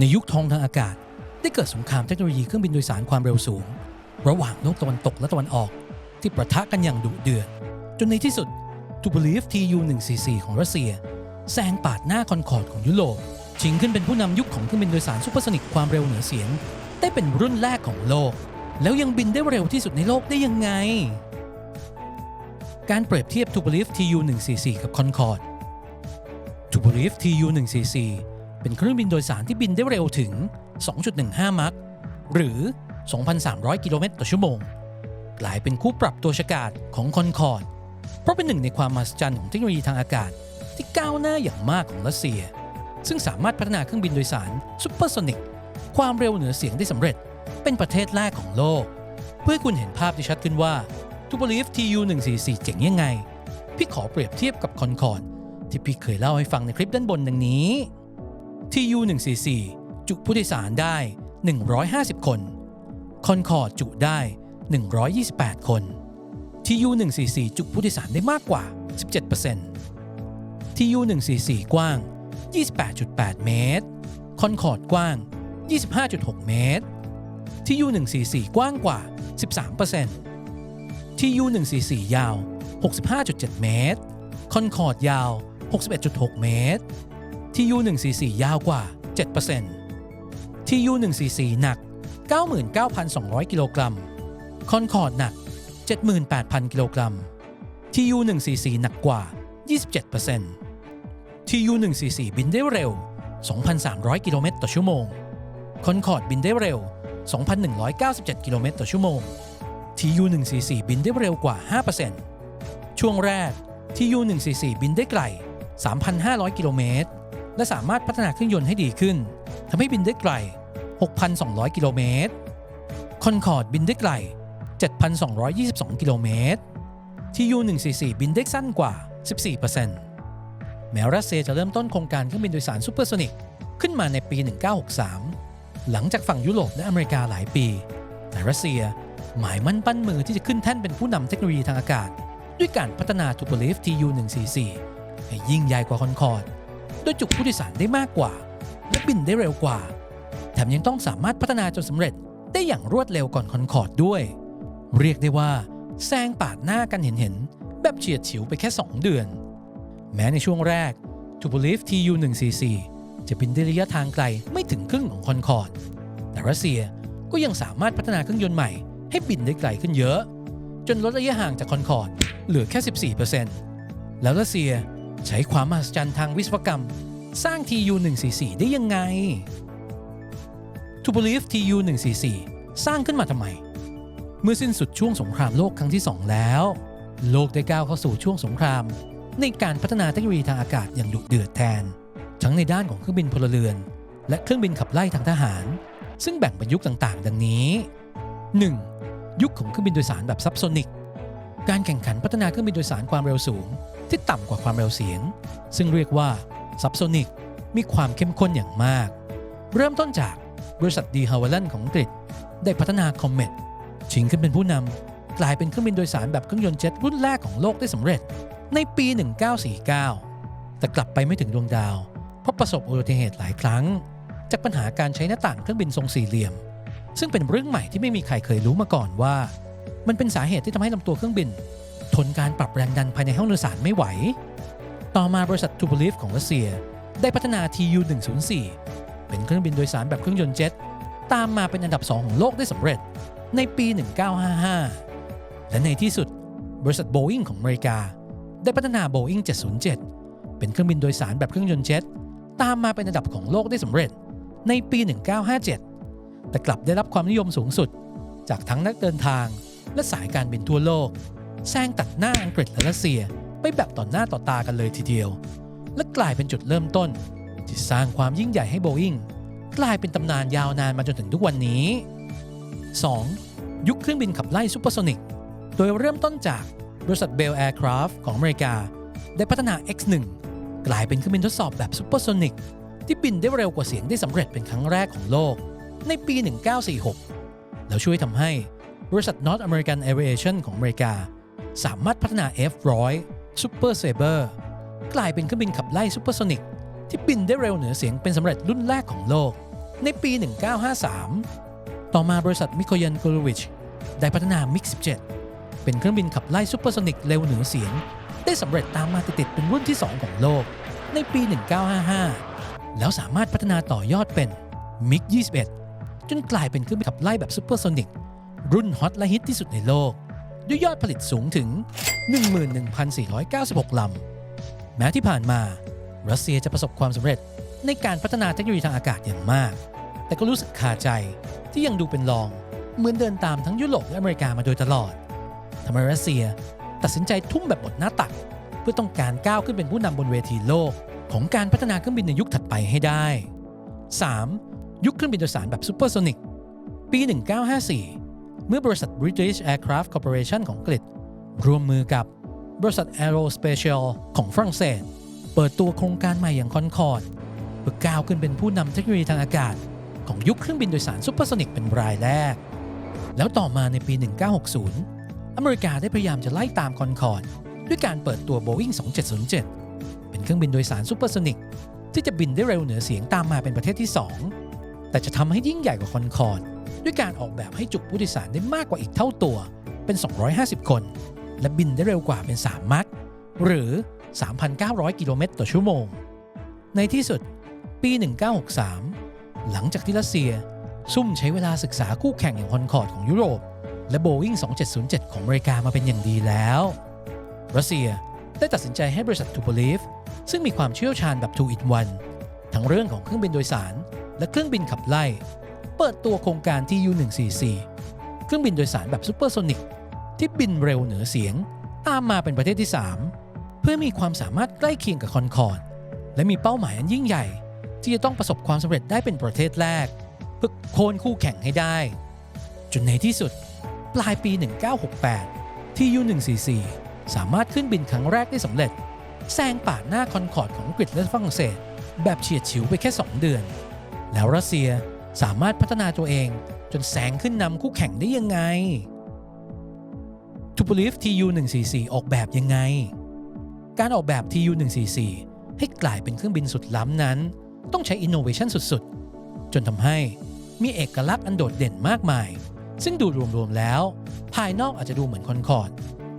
ในยุคทองทางอากาศ ได้เกิดสงครามเทคโนโลยีเครื่องบินโดยสารความเร็วสูง ระหว่างโลกตะวันตกและตะวันออก ที่ประทะกันอย่างดุเดือดจนในที่สุดทูบลีฟ TU-144 ของรัสเซียแซงปาดหน้าคอนคอร์ดของยุโรปชิงขึ้นเป็นผู้นำยุคของเครื่องบินโดยสารซูเปอร์โซนิกความเร็วเหนือเสียง ได้เป็นรุ่นแรกของโลก แล้วยังบินได้เร็วที่สุดในโลกได้ยังไง การเปรียบเทียบ Tupolev TU-144 กับ Concorde Tupolev TU-144 เป็นเครื่องบินโดยสารที่บินได้เร็วถึง 2.15 มัคหรือ 2,300 กิโลเมตรต่อชั่วโมง กลายเป็นคู่ปรับตัวฉกาจของ Concorde เพราะเป็นหนึ่งในความมหัศจรรย์ของเทคโนโลยีทางอากาศ ที่ก้าวหน้าอย่างมากของรัสเซีย ซึ่งสามารถพัฒนาเครื่องบินโดยสารซูเปอร์โซนิกความเร็วเหนือเสียงได้สำเร็จ เป็นประเทศแรกของโลก เพื่อให้คุณเห็นภาพที่ชัดขึ้นว่า t u p o l e v TU144 เจ๋งยังไง พี่ขอเปรียบเทียบกับ Concorde ที่พี่เคยเล่าให้ฟังในคลิปด้านบนดังนี้ TU144 จุผู้โดยสารได้ 150 คน Concorde จุได้ 128 คน TU144 จุผู้โดยสารได้มากกว่า 17% TU144 กว้าง 28.8 เมตร Concorde กว้าง 25.6 เมตร TU144 กว้างกว่า 13% TU144 ยาว 65.7 เมตร Concorde ยาว 61.6 เมตร TU144 ยาวกว่า 7% TU144 หนัก 99,200 กิโลกรัม Concorde หนัก 78,000 กิโลกรัม TU144 หนักกว่า 27% TU144 บินได้เร็ว 2,300 กิโลเมตรต่อชั่วโมง Concorde บินได้เร็ว 2,197 กิโลเมตรต่อชั่วโมง TU144 บินได้เร็วกว่า 5%ช่วงแรก TU144 บินได้ไกล 3,500 กิโลเมตร และสามารถพัฒนาเครื่องยนต์ให้ดีขึ้นทำให้บินได้ไกล 6,200 กิโลเมตร Concorde บินได้ไกล 7,222 กิโลเมตร TU144 บินได้สั้นกว่า 14%แม้รัสเซียจะเริ่มต้นโครงการเครื่องบินโดยสารซูเปอร์โซนิกขึ้นมาในปี 1963 หลังจากฝั่งยุโรปและอเมริกาหลายปี แต่รัสเซียหมายมั่นปั้นมือที่จะขึ้นแท่นเป็นผู้นำเทคโนโลยีทางอากาศ ด้วยการพัฒนาทูโ o ลิฟ TU144 ให้ยิ่งใหญ่กว่าคอนคอร์ด โดยจุผู้โดยสารได้มากกว่า และบินได้เร็วกว่า แถมยังต้องสามารถพัฒนาจนสำเร็จได้อย่างรวดเร็วก่อนคอนคอร์ดด้วย เรียกได้ว่าแซงปาดหน้ากันเห็นๆแบบเฉียดฉิวไปแค่ 2 เดือน แม้ในช่วงแรก t u p o l i f TU144 จะบินได้ระยะทางไกลไม่ถึงครึ่งของคอนคอร์ด แต่รัสเซียก็ยังสามารถพัฒนาเครื่องยนต์ใหม่ให้บินได้ไกลขึ้นเยอะ จนลดระยะห่างจากคอนคอร์ดเหลือแค่ 14%แล้วรัสเซีย ใช้ความมหัศจรรย์ทางวิศวกรรม สร้าง TU144 ได้ยังไง t u p o l i f TU144 สร้างขึ้นมาทำไม เมื่อสิ้นสุดช่วงสงครามโลกครั้งที่ 2 แล้ว โลกได้ก้าวเข้าสู่ช่วงสงคราม ในการพัฒนาเทคโนโลยีทางอากาศอย่างดุเดือดแทน ทั้งในด้านของเครื่องบินพลเรือน และเครื่องบินขับไล่ทางทหาร ซึ่งแบ่งเป็นยุคต่างๆ ดังนี้ 1. ยุคของเครื่องบินโดยสารแบบซับโซนิก การแข่งขันพัฒนาเครื่องบินโดยสารความเร็วสูง ที่ต่ำกว่าความเร็วเสียง ซึ่งเรียกว่าซับโซนิกมีความเข้มข้นอย่างมาก เริ่มต้นจากบริษัทดีฮาวเวลนของอังกฤษ ได้พัฒนาคอมเมตชิงขึ้นเป็นผู้นำกลายเป็นเครื่องบินโดยสารแบบเครื่องยนต์เจ็ตรุ่นแรกของโลกได้สำเร็จ ในปี 1949 แต่กลับไปไม่ถึงดวงดาว เพราะประสบอุบัติเหตุหลายครั้ง จากปัญหาการใช้หน้าต่างเครื่องบินทรงสี่เหลี่ยม ซึ่งเป็นเรื่องใหม่ที่ไม่มีใครเคยรู้มาก่อนว่า มันเป็นสาเหตุที่ทำให้ลำตัวเครื่องบิน ทนการปรับแรงดันภายในห้องโดยสารไม่ไหว ต่อมาบริษัททูบลิฟของรัสเซีย ได้พัฒนา TU104 เป็นเครื่องบินโดยสารแบบเครื่องยนต์เจ็ตตามมาเป็นอันดับ 2 ของโลกได้สำเร็จในปี 1955 และในที่สุด บริษัท Boeing ของอเมริกา ได้พัฒนา Boeing 707 เป็นเครื่องบินโดยสารแบบเครื่องยนต์เจ็ตตามมาเป็นอันดับของโลกได้สำเร็จในปี 1957 แต่กลับได้รับความนิยมสูงสุด จากทั้งนักเดินทาง และสายการบินทั่วโลกแซงตัดหน้าอังกฤษและรัสเซียไปแบบต่อหน้าต่อตากันเลยทีเดียว และกลายเป็นจุดเริ่มต้น ที่สร้างความยิ่งใหญ่ให้ Boeing กลายเป็นตำนานยาวนานมาจนถึงทุกวันนี้ 2. ยุคเครื่องบินขับไล่ซูเปอร์โซนิกโดยเริ่มต้นจากบริษัท Bell Aircraft ของอเมริกา ได้พัฒนา X1 กลายเป็นเครื่องบินทดสอบแบบซูเปอร์โซนิกที่บินได้เร็วกว่าเสียงได้สำเร็จเป็นครั้งแรกของโลก ในปี 1946 แล้วช่วยทำให้ บริษัท North American Aviation ของอเมริกา สามารถพัฒนา F100 Super Sabre กลายเป็นเครื่องบินขับไล่ซูเปอร์โซนิกที่บินได้เร็วเหนือเสียงเป็นสำเร็จรุ่นแรกของโลก ในปี 1953 ต่อมาบริษัทมิโคยันโกลวิชได้พัฒนามิก17 เป็นเครื่องบินขับไล่ซูเปอร์โซนิกเร็วเหนือเสียง ได้สำเร็จตามมาติดๆเป็นรุ่นที่ 2 ของโลก ในปี 1955 แล้วสามารถพัฒนาต่อยอดเป็นมิก21 จนกลายเป็นเครื่องบินขับไล่แบบซูเปอร์โซนิก รุ่นฮอตและฮิตที่สุดในโลก ด้วยยอดผลิตสูงถึง 11,496 ลำ แม้ที่ผ่านมา รัสเซียจะประสบความสำเร็จในการพัฒนาเทคโนโลยีทางอากาศอย่างมาก แต่ก็รู้สึกคาใจที่ยังดูเป็นรอง เหมือนเดินตามทั้งยุโรปและอเมริกามาโดยตลอดทำให้รัสเซียตัดสินใจทุ่มแบบหมดหน้าตัก เพื่อต้องการก้าวขึ้นเป็นผู้นำบนเวทีโลก ของการพัฒนาเครื่องบินในยุคถัดไปให้ได้ 3. ยุคเครื่องบินโดยสารแบบซูเปอร์โซนิก ปี 1954 เมื่อบริษัท British Aircraft Corporation ของอังกฤษ ร่วมมือกับบริษัท Aerospatial ของฝรั่งเศส เปิดตัวโครงการใหม่อย่างคอนคอร์ดเพื่อก้าวขึ้นเป็นผู้นำเทคโนโลยีทางอากาศ ของยุคเครื่องบินโดยสารซูเปอร์โซนิกเป็นรายแรก แล้วต่อมาในปี 1960 อเมริกาได้พยายามจะไล่ตามคอนคอร์ดด้วยการเปิดตัว Boeing 2707 เป็นเครื่องบินโดยสารซูเปอร์โซนิกที่จะบินได้เร็วเหนือเสียงตามมาเป็นประเทศที่ 2 แต่จะทำให้ยิ่งใหญ่กว่าคอนคอร์ด ด้วยการออกแบบให้จุผู้โดยสารได้มากกว่าอีกเท่าตัวเป็น 250 คน และบินได้เร็วกว่าเป็น 3 มัคหรือ 3,900 กิโลเมตรต่อชั่วโมง ในที่สุดปี 1963 หลังจากที่รัสเซีย ซุ่มใช้เวลาศึกษาคู่แข่งอย่างคอนคอร์ดของยุโรป และ Boeing 2707 ของอเมริกามาเป็นอย่างดีแล้ว รัสเซียได้ตัดสินใจให้บริษัททู p ลีฟซึ่งมีความเชี่ยวชาญแบบ 2 in 1ทั้งเรื่องของเครื่องบินโดยสาร และเครื่องบินขับไล่ เปิดตัวโครงการ TU-144 เครื่องบินโดยสารแบบซูเปอร์โซนิกที่บินเร็วเหนือเสียง ตามมาเป็นประเทศที่ 3 เพื่อมีความสามารถใกล้เคียงกับคอนคอร์ดและมีเป้าหมายอันยิ่งใหญ่ ที่จะต้องประสบความสำเร็จได้เป็นประเทศแรก เพื่อโค่นคู่แข่งให้ได้ จนในที่สุด ปลายปี 1968ที่ U144 สามารถขึ้นบินครั้งแรกได้สำเร็จแซงป่าดหน้าคอนคอร์ดของอังกฤษและฝรั่งเศส แบบเฉียดฉิวไปแค่ 2 เดือน แล้วรัสเซีย สามารถพัฒนาตัวเอง จนแซงขึ้นนำคู่แข่งได้ยังไง t u p o l i f TU144 ออกแบบยังไง การออกแบบ TU144 ให้กลายเป็นเครื่องบินสุดล้ำนั้น ต้องใช้ innovation สุดๆ จนทำให้มีเอกลักษณ์อันโดดเด่นมากมาย ซึ่งดูรวมๆแล้ว ภายนอกอาจจะดูเหมือนคอนคอร์ด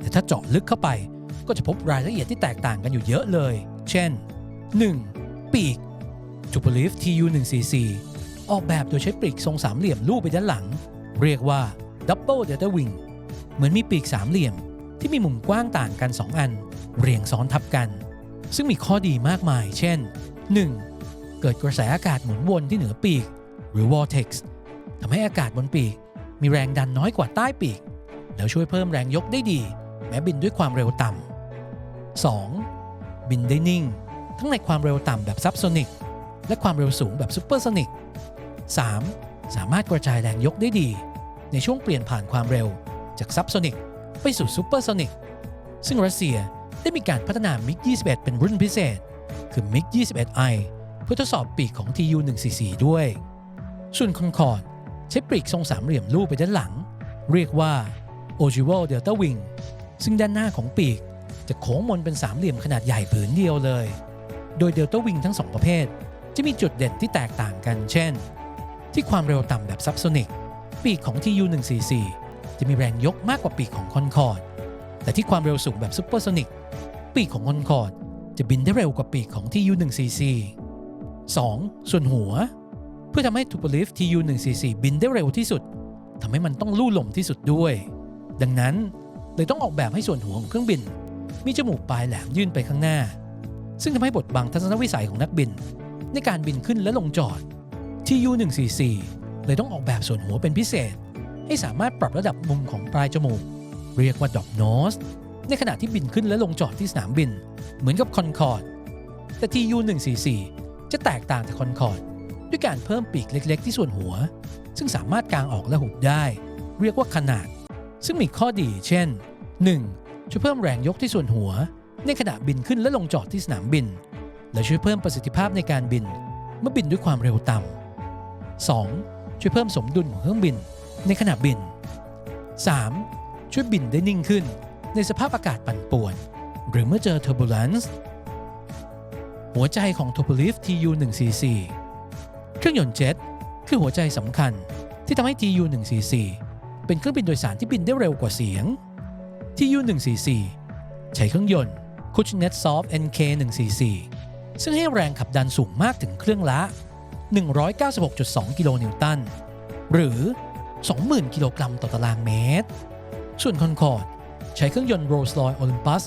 แต่ถ้าเจาะลึกเข้าไปก็จะพบรายละเอียดที่แตกต่างกันอยู่เยอะเลย เช่น 1. ปีก t u p o l i f TU144 ออกแบบโดยใช้ปีกทรงสามเหลี่ยมลูบไปด้านหลัง เรียกว่า Double Delta Wing เหมือนมีปีกสามเหลี่ยมที่มีมุมกว้างต่างกัน 2 อัน เรียงซ้อนทับกัน ซึ่งมีข้อดีมากมาย เช่น 1. เกิดกระแสอากาศหมุนวนที่เหนือปีก หรือ vortex ทำให้อากาศบนปีก มีแรงดันน้อยกว่าใต้ปีก แล้วช่วยเพิ่มแรงยกได้ดี แม้บินด้วยความเร็วต่ำ 2. บินได้นิ่ง ทั้งในความเร็วต่ำแบบซับโซนิกและความเร็วสูงแบบซูเปอร์โซนิก 3. สามารถกระจายแรงยกได้ดี ในช่วงเปลี่ยนผ่านความเร็วจากซับโซนิกไปสู่ซูเปอร์โซนิกซึ่งรัสเซียได้มีการพัฒนามิก 21 เป็นรุ่นพิเศษ คือมิก 21i เพื่อทดสอบปีกของ TU144 ด้วย ส่วนคอนคอร์ดใช้ปีกทรงสามเหลี่ยมลูบไปด้านหลัง เรียกว่า Ogival Delta Wing ซึ่งด้านหน้าของปีกจะโค้งมนเป็นสามเหลี่ยมขนาดใหญ่ผืนเดียวเลย โดย Delta Wing ทั้งสองประเภท จะมีจุดเด่นที่แตกต่างกัน เช่น ที่ความเร็วต่ำแบบซับโซนิก ปีกของ TU144 จะมีแรงยกมากกว่าปีกของคอนคอร์ดแต่ที่ความเร็วสูงแบบซูเปอร์โซนิก ปีกของคอนคอร์ดจะบินได้เร็วกว่าปีกของ TU144 2. ส่วนหัว เพื่อทำให้ Tupolev TU144 บินได้เร็วที่สุดทำให้มันต้องลู่ลมที่สุดด้วย ดังนั้นเลยต้องออกแบบให้ส่วนหัวของเครื่องบิน มีจมูกปลายแหลมยื่นไปข้างหน้า ซึ่งทำให้บดบังทัศนวิสัยของนักบิน ในการบินขึ้นและลงจอด TU144 เลยต้องออกแบบส่วนหัวเป็นพิเศษ ให้สามารถปรับระดับมุมของปลายจมูก เรียกว่าดอกโนสในขณะที่บินขึ้นและลงจอดที่สนามบิน เหมือนกับคอนคอร์ดแต่ TU144 จะแตกต่างจากคอนคอร์ดด้วยการเพิ่มปีกเล็ก ๆ ที่ส่วนหัว ซึ่งสามารถกางออกและหุบได้ เรียกว่าขนาด ซึ่งมีข้อดี เช่น 1. ช่วยเพิ่มแรงยกที่ส่วนหัว ในขณะบินขึ้นและลงจอดที่สนามบิน และช่วยเพิ่มประสิทธิภาพในการบิน เมื่อบินด้วยความเร็วต่ำ 2. ช่วยเพิ่มสมดุลของเครื่องบินในขณะบิน 3. ช่วยบินได้นิ่งขึ้น ในสภาพอากาศปั่นป่วน หรือเมื่อเจอ turbulence หัวใจของ Tupolev TU144 เครื่องยนต์เจ็ตคือหัวใจสำคัญที่ทำให้ TU-144 เป็นเครื่องบินโดยสารที่บินได้เร็วกว่าเสียง TU-144 ใช้เครื่องยนต์ Kuznetsov NK-144 ซึ่งให้แรงขับดันสูงมากถึงเครื่องละ 196.2 กิโลนิวตัน หรือ 20,000 กิโลกรัมต่อตารางเมตร ส่วนคอนคอร์ดใช้เครื่องยนต์ Rolls-Royce Olympus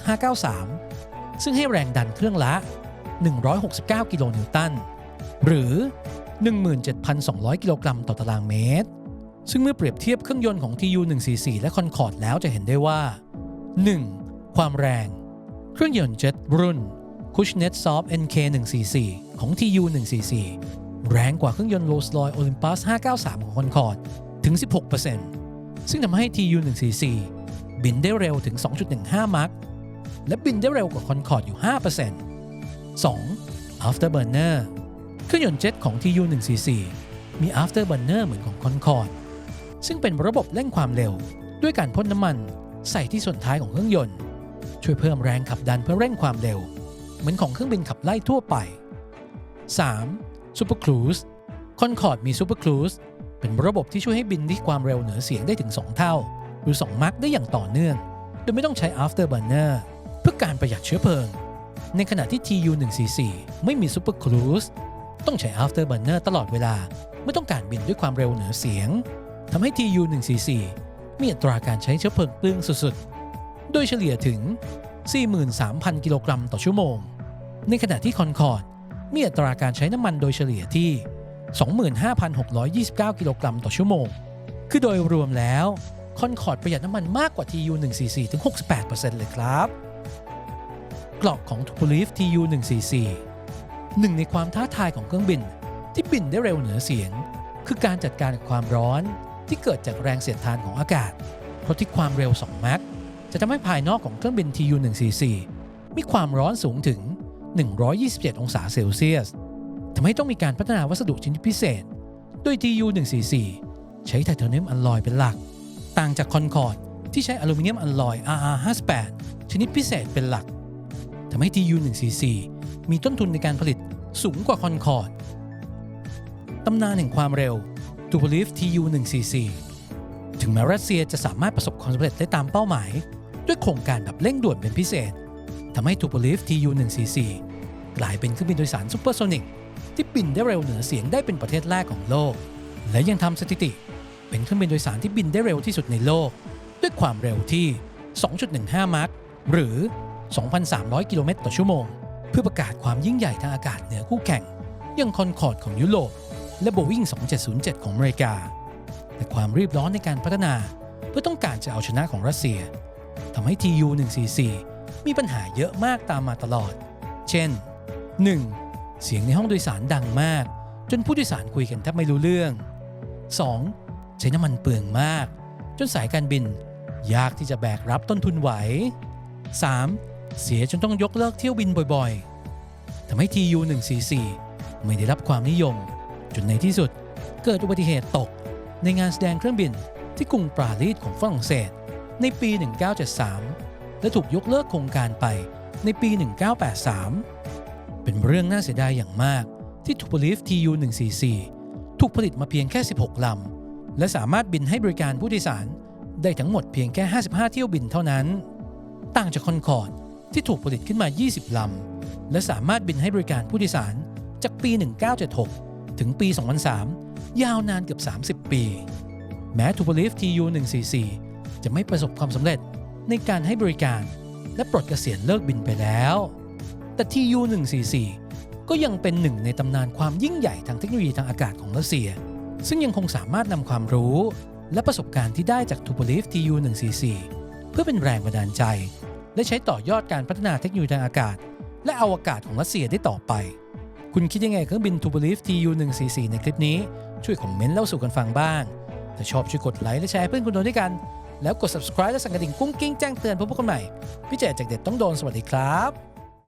593 ซึ่งให้แรงดันเครื่องละ 169 กิโลนิวตัน หรือ 17,200 กิโลกรัมต่อตารางเมตร ซึ่งเมื่อเปรียบเทียบเครื่องยนต์ของ TU-144 และ Concorde แล้วจะเห็นได้ว่า 1. ความแรง เครื่องยนต์เจ็ตรุ่น Kuznetsov NK144 ของ TU-144 แรงกว่าเครื่องยนต์ Rolls-Royce Olympus 593 ของ Concorde ถึง 16%ซึ่งทำให้ TU-144 บินได้เร็วถึง 2.15 มัคและบินได้เร็วกว่า Concorde อยู่ 5% 2. Afterburner เครื่องยนต์เจ็ตของ TU-144 มี Afterburner เหมือนของ Concorde ซึ่งเป็นระบบเร่งความเร็ว ด้วยการพ่นน้ำมันใส่ที่ส่วนท้ายของเครื่องยนต์ ช่วยเพิ่มแรงขับดันเพื่อเร่งความเร็ว เหมือนของเครื่องบินขับไล่ทั่วไป 3. Super Cruise Concorde มี Super Cruise เป็นระบบที่ช่วยให้บินที่ความเร็วเหนือเสียงได้ถึง 2 เท่า หรือ 2 มัคได้อย่างต่อเนื่อง โดยไม่ต้องใช้ Afterburner เพื่อการประหยัดเชื้อเพลิง ในขณะที่ TU-144 ไม่มี Super Cruise ต้องใช้ Afterburner ตลอดเวลาเมื่อต้องการบินด้วยความเร็วเหนือเสียงทำให้ TU-144 มีอัตราการใช้เชื้อเพลิงเปลืองสุดๆ โดยเฉลี่ยถึง 43,000 กิโลกรัมต่อชั่วโมง ในขณะที่ Concorde มีอัตราการใช้น้ำมันโดยเฉลี่ยที่ 25,629 กิโลกรัมต่อชั่วโมง คือโดยรวมแล้ว Concorde ประหยัดน้ำมันมากกว่า TU-144 ถึง68%เลยครับ กรอบของ Tupolev TU-144 หนึ่งในความท้าทายของเครื่องบินที่บินได้เร็วเหนือเสียง คือการจัดการกับความร้อนที่เกิดจากแรงเสียดทานของอากาศ เพราะที่ความเร็ว2มัคจะทำให้ภายนอกของเครื่องบิน TU-144 มีความร้อนสูงถึง 127 องศาเซลเซียสทำให้ต้องมีการพัฒนาวัสดุชนิดพิเศษ โดย TU-144 ใช้ไทเทเนียมอลลอยเป็นหลัก ต่างจาก Concorde ที่ใช้อลูมิเนียมอลลอย RR58 ชนิดพิเศษเป็นหลักทำให้ TU-144 มีต้นทุนในการผลิตสูงกว่า Concorde ตำนานแห่งความเร็ว Tupolev TU-144 ถึงแม้รัสเซียจะสามารถประสบความสำเร็จได้ตามเป้าหมาย ด้วยโครงการแบบเร่งด่วนเป็นพิเศษ ทำให้ Tupolev TU-144 กลายเป็นเครื่องบินโดยสารซูเปอร์โซนิกที่บินได้เร็วเหนือเสียงได้เป็นประเทศแรกของโลก และยังทำสถิติ เป็นเครื่องบินโดยสารที่บินได้เร็วที่สุดในโลก ด้วยความเร็วที่ 2.15 มัคหรือ 2,300 กิโลเมตรต่อชั่วโมง เพื่อประกาศความยิ่งใหญ่ทางอากาศเหนือคู่แข่งอย่างคอนคอร์ดของยุโรปและ Boeing 2707 ของอเมริกา แต่ความรีบร้อนในการพัฒนา เพื่อต้องการจะเอาชนะของรัสเซียทำให้ TU-144 มีปัญหาเยอะมากตามมาตลอด เช่น 1. เสียงในห้องโดยสารดังมาก จนผู้โดยสารคุยกันแทบไม่รู้เรื่อง 2. ใช้น้ำมันเปลืองมาก จนสายการบิน ยากที่จะแบกรับต้นทุนไหว 3. เสียจนต้องยกเลิกเที่ยวบินบ่อยๆทำให้ TU-144 ไม่ได้รับความนิยม จนในที่สุดเกิดอุบัติเหตุตกในงานแสดงเครื่องบินที่กรุงปราลีสของฝรั่งเศส ในปี 1973 และถูกยกเลิกโครงการไปในปี 1983 เป็นเรื่องน่าเสียดายอย่างมากที่ Tupolev TU-144 ถูกผลิตมาเพียงแค่ 16 ลำ และสามารถบินให้บริการผู้โดยสารได้ทั้งหมดเพียงแค่ 55 เที่ยวบินเท่านั้น ต่างจากคอนคอร์ดที่ถูกผลิตขึ้นมา 20 ลำ และสามารถบินให้บริการผู้โดยสารจากปี 1976 ถึงปี 2003 ยาวนานเกือบ 30 ปี แม้ Tupolev TU-144 จะไม่ประสบความสำเร็จ ในการให้บริการ และปลดเกษียณเลิกบินไปแล้ว แต่ TU-144 ก็ยังเป็นหนึ่งในตำนานความยิ่งใหญ่ทางเทคโนโลยีทางอากาศของรัสเซีย ซึ่งยังคงสามารถนำความรู้ และประสบการณ์ที่ได้จาก Tupolev TU-144 เพื่อเป็นแรงบันดาลใจ และใช้ต่อยอดการพัฒนาเทคโนโลยีทางอากาศ และอวกาศของรัสเซียได้ต่อไป คุณคิดยังไงเครื่องบิน Tupolev TU-144 ในคลิปนี้ช่วยคอมเมนต์เล่าสู่กันฟังบ้าง ถ้าชอบช่วยกดไลค์และแชร์เพื่อนคุณโดนด้วยกัน แล้วกด subscribe และสั่นกระดิ่งกุ้งกิ้งแจ้งเตือนเพื่อพบกันใหม่พี่เจจากเด็ดต้องโดนสวัสดีครับ